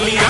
కదలి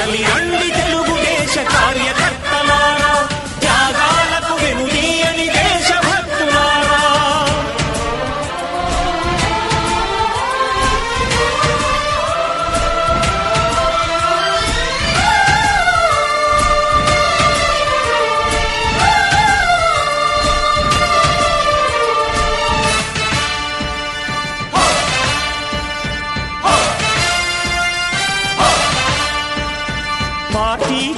కదలి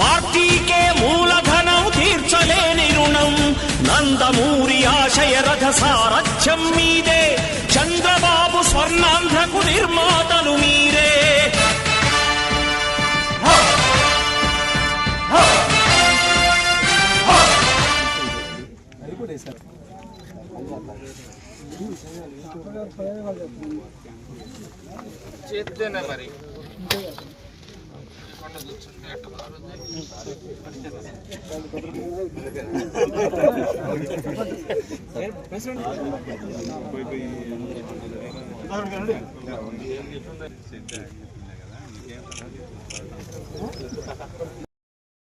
పార్టీకే మూలధనం తీర్చలేని రుణం. నందమూరి ఆశయ రథ సారథ్యం మీదే. చంద్రబాబు స్వర్ణాంధ్రకు నిర్మాతలు మీరే. చేస్తేనే మరి. కదా